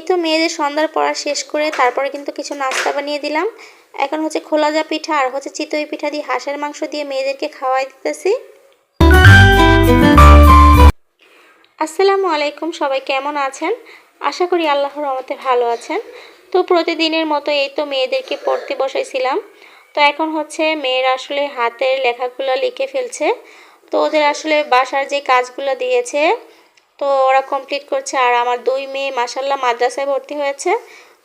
এই তো মেয়েদের সন্ধ্যার পড়া শেষ করে তারপরে কিন্তু কিছু নাস্তা বানিয়ে দিলাম। এখন হচ্ছে খোলাজা পিঠা আর হচ্ছে চিতই পিঠা দিয়ে হাঁসের মাংস দিয়ে মেয়েদেরকে খাওয়াই দিতেছি। আসসালামু আলাইকুম, সবাই কেমন আছেন? আশা করি আল্লাহর রহমতে ভালো আছেন। তো প্রতিদিনের মতো এই তো মেয়েদেরকে পড়তে বসাইছিলাম। তো এখন হচ্ছে মেয়েরা আসলে হাতের লেখাগুলো লিখে ফেলছে। তো ওদের আসলে বাসার যে কাজগুলো দিয়েছে তো ওরা কমপ্লিট করছে আর আমার দুই মেয়ে মাসাল্লাহ মাদ্রাসায় ভর্তি হয়েছে।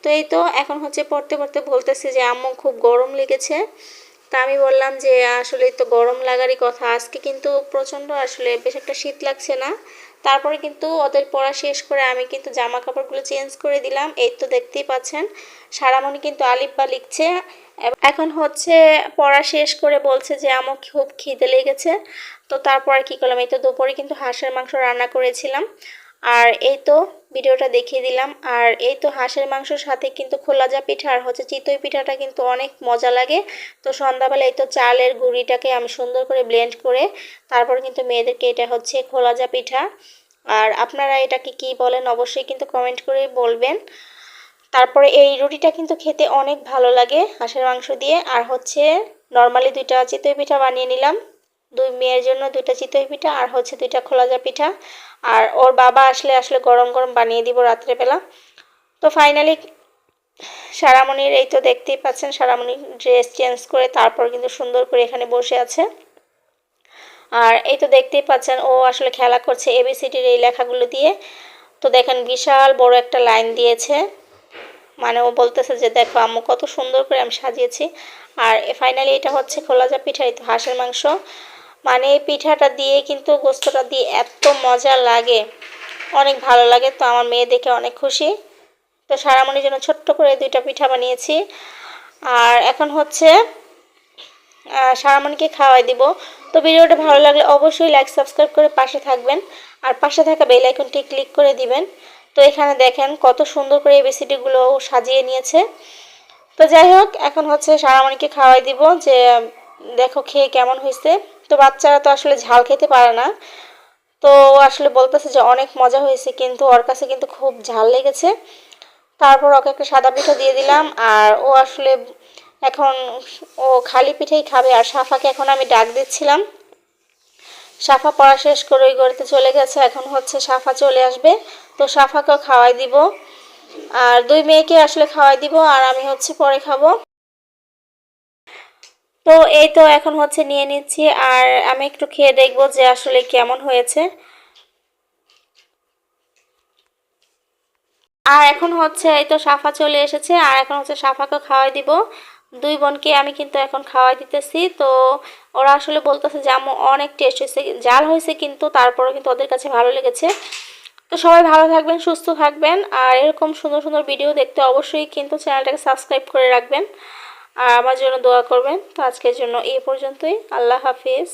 তো এই তো, এখন হচ্ছে পড়তে পড়তে বলতেছে যে, আম্মু, খুব গরম লেগেছে। তা আমি বললাম যে আসলে তো গরম লাগারই কথা। আজকে কিন্তু প্রচণ্ড, আসলে বেশ একটা শীত লাগছে না। তারপরে কিন্তু ওদের পড়া শেষ করে আমি কিন্তু জামা কাপড়গুলো চেঞ্জ করে দিলাম। এই তো দেখতেই পাচ্ছেন, সারামণি কিন্তু আলিফবা লিখছে। এখন হচ্ছে পড়া শেষ করে বলছে যে আমার খুব খিদে লেগেছে। তো তারপরে কি করলাম, এই তো দুপুরে কিন্তু হাঁসের মাংস রান্না করেছিলাম। আর এই তো ভিডিওটা দেখিয়ে দিলাম। আর এই তো হাঁসের মাংসর সাথে কিন্তু খোলাজা পিঠা আর হচ্ছে চিতই পিঠাটা কিন্তু অনেক মজা লাগে। তো সন্ধ্যাবেলা এই তো চালের গুঁড়িটাকে আমি সুন্দর করে ব্লেন্ড করে তারপর কিন্তু মেয়েদেরকে এটা হচ্ছে খোলাজা পিঠা। আর আপনারা এটাকে কি বলেন অবশ্যই কিন্তু কমেন্ট করে বলবেন। তারপরে এই রুটিটা কিন্তু খেতে অনেক ভালো লাগে হাঁসের মাংস দিয়ে। আর হচ্ছে নর্মালি দুইটা চিতই পিঠা বানিয়ে নিলাম। দুই মেয়ের জন্য দুইটা চিতই পিঠা আর হচ্ছে দুইটা খোলাজা পিঠা। আর ওর বাবা আসলে আসলে গরম গরম বানিয়ে দিব রাত্রেবেলা। তো ফাইনালি সারামণির এই তো দেখতেই পাচ্ছেন, সারামণির ড্রেস চেঞ্জ করে তারপর কিন্তু সুন্দর করে এখানে বসে আছে। আর এই তো দেখতেই পাচ্ছেন, ও আসলে খেলা করছে এবিসিডির এই লেখাগুলো দিয়ে। তো দেখেন বিশাল বড় একটা লাইন দিয়েছে। মানে ও বলতেছে যে, দেখো আম্মু, কত সুন্দর করে আমি সাজিয়েছি। আর ফাইনালি এটা হচ্ছে খোলাজা পিঠা এই তো হাঁসের মাংস। মানে এই পিঠাটা দিয়ে কিন্তু গোস্তটা দিয়ে এত মজা লাগে। অনেক ভালো লাগে, তো আমার মেয়ে দেখে অনেক খুশি। তো সারামণির জন্য ছোট্ট করে দুইটা পিঠা বানিয়েছি। আর এখন হচ্ছে সারামণিকে খাওয়াই দিব। তো ভিডিওটা ভালো লাগলে অবশ্যই লাইক সাবস্ক্রাইব করে পাশে থাকবেন। আর পাশে থাকা বেল আইকনটি ক্লিক করে দিবেন। তো এখানে দেখেন কত সুন্দর করে এই এবিসিডিগুলো সাজিয়ে নিয়েছে। তো যাই হোক, এখন হচ্ছে সারামণিকে খাওয়াই দিব যে, দেখো খেয়ে কেমন হয়েছে। তো বাচ্চারা তো আসলে ঝাল খেতে পারে না। তো ও আসলে বলতেছে যে অনেক মজা হয়েছে, কিন্তু ওর কাছে কিন্তু খুব ঝাল লেগেছে। তারপর ওকে একটা সাদা পিঠা দিয়ে দিলাম। আর ও আসলে এখন ও খালি পিঠেই খাবে আর সাফাকে এখন আমি ডাক দিচ্ছিলাম। সাফা পড়া শেষ করে ওই গড়িতে চলে গেছে, এখন হচ্ছে সাফা চলে আসবে। তো সাফাকেও খাওয়াই দিব। আর দুই মেয়েকে আসলে খাওয়াই দিব আর আমি হচ্ছে পরে খাব। তো এই তো এখন হচ্ছে নিয়ে নিচ্ছি আর আমি একটু খেয়ে দেখব যে আসলে কেমন হয়েছে। আর এখন হচ্ছে এই তো সাফা চলে এসেছে, আর এখন হচ্ছে সাফাকে খাওয়াই দিব। দুই বোনকে আমি কিন্তু এখন খাওয়াই দিতেছি। তো ওরা আসলে বলতেছে যে আমি অনেক টেস্ট হয়েছে, জাল হয়েছে কিন্তু তারপরও কিন্তু ওদের কাছে ভালো লেগেছে। তো সবাই ভালো থাকবেন, সুস্থ থাকবেন। আর এরকম সুন্দর সুন্দর ভিডিও দেখতে অবশ্যই কিন্তু চ্যানেলটাকে সাবস্ক্রাইব করে রাখবেন। আর আমার জন্য দোয়া করবেন। তো আজকের জন্য এই পর্যন্তই। আল্লাহ হাফিজ।